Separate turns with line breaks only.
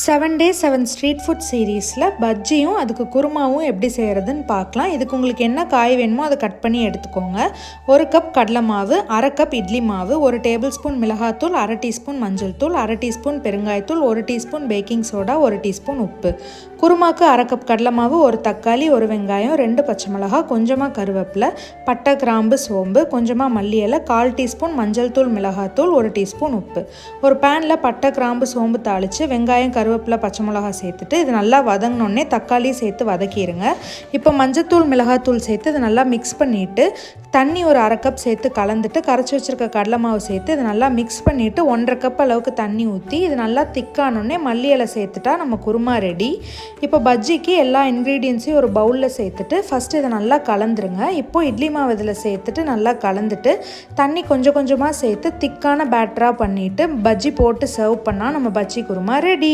Seven day seven street food சீரீஸில் பஜ்ஜியும் அதுக்கு குருமாவும் எப்படி செய்கிறதுன்னு பார்க்கலாம். இதுக்கு உங்களுக்கு என்ன காய் வேணுமோ அதை கட் பண்ணி எடுத்துக்கோங்க. ஒரு கப் கடலை மாவு அரை கப் இட்லி மாவு ஒரு டேபிள் ஸ்பூன் மிளகாத்தூள் அரை டீஸ்பூன் மஞ்சள் தூள் அரை டீஸ்பூன் பெருங்காயத்தூள் ஒரு டீஸ்பூன் பேக்கிங் சோடா ஒரு டீஸ்பூன் உப்பு. குருமாக்கு அரை கப் கடலை மாவு ஒரு தக்காளி ஒரு வெங்காயம் ரெண்டு பச்சை மிளகா கொஞ்சமாக கருவேப்பிலை பட்டை கிராம்பு சோம்பு கொஞ்சமாக மல்லி இலை கால் டீஸ்பூன் மஞ்சள் தூள் மிளகாத்தூள் ஒரு டீஸ்பூன் உப்பு. ஒரு பேனில் பட்டை கிராம்பு சோம்பு தாளித்து வெங்காயம் கருவேப்பிலை பச்சை மிளகா சேர்த்துட்டு இது நல்லா வதங்கினோடனே தக்காளி சேர்த்து வதக்கிடுங்க இப்போ மஞ்சத்தூள் மிளகாத்தூள் சேர்த்து இது நல்லா மிக்ஸ் பண்ணிவிட்டு தண்ணி ஒரு அரை கப் சேர்த்து கலந்துட்டு கரைச்சி வச்சுருக்க கடலை மாவு சேர்த்து இது நல்லா மிக்ஸ் பண்ணிவிட்டு ஒன்றரை கப் அளவுக்கு தண்ணி ஊற்றி இது நல்லா திக்கானோடனே மல்லி இலை சேர்த்துட்டா நம்ம குருமா ரெடி இப்போ பஜ்ஜிக்கு எல்லா இன்க்ரீடியன்ஸையும் ஒரு பவுலில் சேர்த்துட்டு ஃபஸ்ட்டு இதை நல்லா கலந்துருங்க. இப்போது இட்லி மாவு இதில் சேர்த்துட்டு நல்லா கலந்துட்டு தண்ணி கொஞ்சம் கொஞ்சமாக சேர்த்து திக்கான பேட்டராக பண்ணிவிட்டு பஜ்ஜி போட்டு சர்வ் பண்ணால் நம்ம பஜ்ஜி குருமா ரெடி